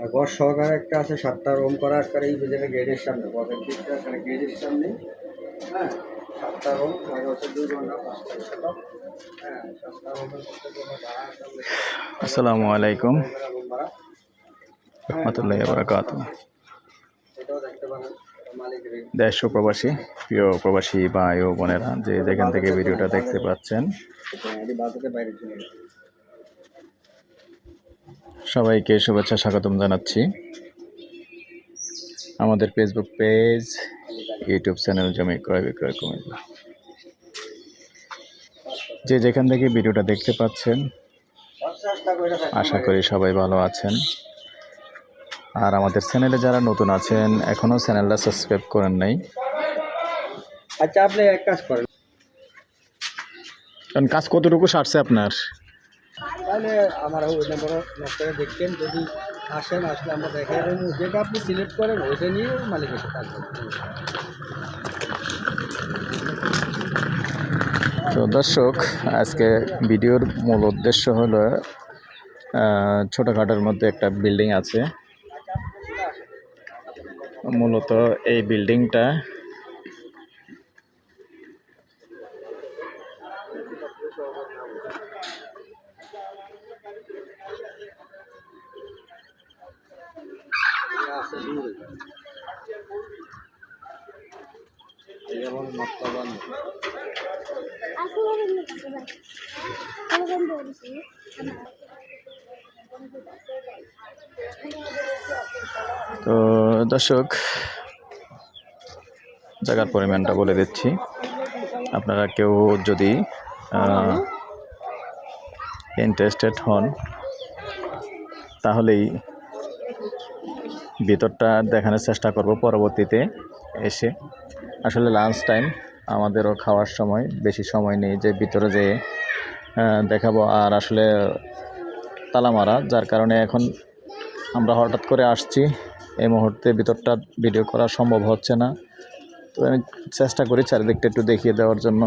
আর ঘর সহকারে একটা আছে সাতটা রুম করা একটা এই যেটা গেটের সামনে দিকটা এখানে গেটের সামনে। হ্যাঁ সাতটা রুম আর হচ্ছে দুই ঘণ্টা পাঁচটা শতক হ্যাঁ সাতটা রুমের ভাড়া আসসালামু আলাইকুম। রুম রহমতুল্লাহ বারাকাত। এটাও দেখতে পারেন দেশ প্রবাসী প্রিয় প্রবাসী ভাই ও বোনেরা যে যেখান থেকে ভিডিওটা দেখতে পাচ্ছেন। সবাইকে শুভেচ্ছা স্বাগতম জানাচ্ছি। আমাদের ফেসবুক পেজ ইউটিউব চ্যানেল জমি ক্রয় বিক্রয় কুমিল্লা। যে যেখান থেকে ভিডিওটা দেখতে পাচ্ছেন আশা করি সবাই ভালো আছেন। আর আমাদের চ্যানেলে যারা নতুন আছেন এখনও চ্যানেলটা সাবস্ক্রাইব করেন নাই। আচ্ছা আপনি এক কাজ করেন। কারণ কাজ কতটুকু সারছে আপনার? তাহলে আমার ওই নম্বর নকশাটা দেখতেন যদি আসেন, আসলে আমরা দেখাই দেবো। যেটা আপনি সিলেক্ট করেন, ওইটা নিয়ে মালিকের সাথে আসবেন তো দর্শক, আজকে ভিডিওর মূল উদ্দেশ্য হলো ছোটোখাটোর মধ্যে একটা বিল্ডিং আছে। মূলত এই বিল্ডিংটা তো দর্শক, জায়গার পরিমাণটা বলে দিচ্ছি। আপনারা কেউ যদি ইন্টারেস্টেড হন, তাহলেই ভিতরটা দেখানোর চেষ্টা করব পরবর্তীতে এসে। আসলে লাঞ্চ টাইম আমাদেরও খাওয়ার সময়, বেশি সময় নেই যে ভিতরে যেয়ে দেখাবো। আর আসলে তালা মারা যার কারণে এখন আমরা হঠাৎ করে আসছি, এই মুহূর্তে ভিতরটা ভিডিও করা সম্ভব হচ্ছে না। তো আমি চেষ্টা করি চারিদিকটা একটু দেখিয়ে দেওয়ার জন্য।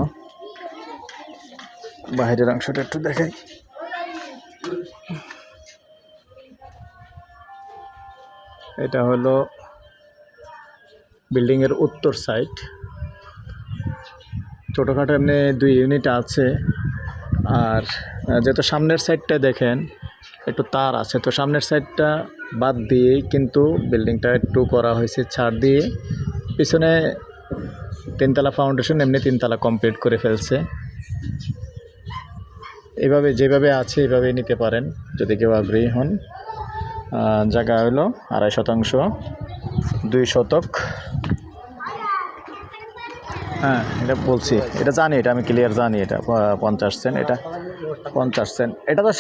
বাইরের অংশটা একটু দেখাই। এটা হলো বিল্ডিংয়ের উত্তর সাইড ছোটোখাটো এমনি দুই ইউনিট আছে। আর যেহেতু সামনের সাইডটা দেখেন, একটু তার আছে। তো সামনের সাইডটা বাদ দিয়েই কিন্তু বিল্ডিংটা একটু করা হয়েছে, ছাড় দিয়ে পিছনে তিনতলা ফাউন্ডেশন এমনি তিনতলা কমপ্লিট করে ফেলছে। এভাবে যেভাবে আছে, এভাবেই নিতে পারেন, যদি কেউ আগ্রহী হন। জায়গা হলো আড়াই শতাংশ, দুই শতক। হ্যাঁ এটা বলছি, এটা জানি, এটা আমি ক্লিয়ার জানি, এটা পঞ্চাশ সেন্ট এটা পঞ্চাশ সেন্ট এটা তো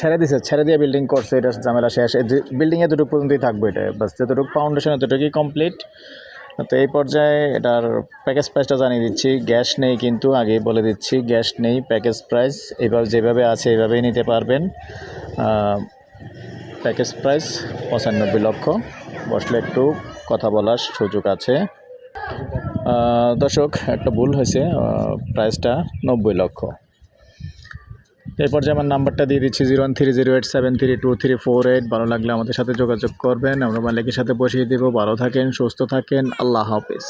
ছেড়ে দিছে, ছেড়ে দিয়ে বিল্ডিং করছে, এটা ঝামেলা শেষ। বিল্ডিংয়ে দুটুকু পর্যন্তই থাকবে এটা, বাস যতটুকু ফাউন্ডেশন এতটুকুই কমপ্লিট তো এই পর্যায়ে এটার প্যাকেজ প্রাইসটা জানিয়ে দিচ্ছি গ্যাস নেই কিন্তু আগেই বলে দিচ্ছি গ্যাস নেই প্যাকেজ প্রাইস এইভাবে যেভাবে আছে, এইভাবেই নিতে পারবেন। প্যাকেজ প্রাইস পঁচানব্বই লক্ষ। বসলে একটু কথা বলার সুযোগ আছে। দর্শক, একটা ভুল হয়েছে প্রাইসটা নব্বই লক্ষ। এরপর যে আমার নাম্বারটা দিয়ে দিচ্ছি, zero one three zero eight seven three two three four eight. ভালো লাগলে আমাদের সাথে যোগাযোগ করবেন। আমরা মালিকের সাথে বসিয়ে দেবো। ভালো থাকেন, সুস্থ থাকেন। আল্লাহ হাফিজ।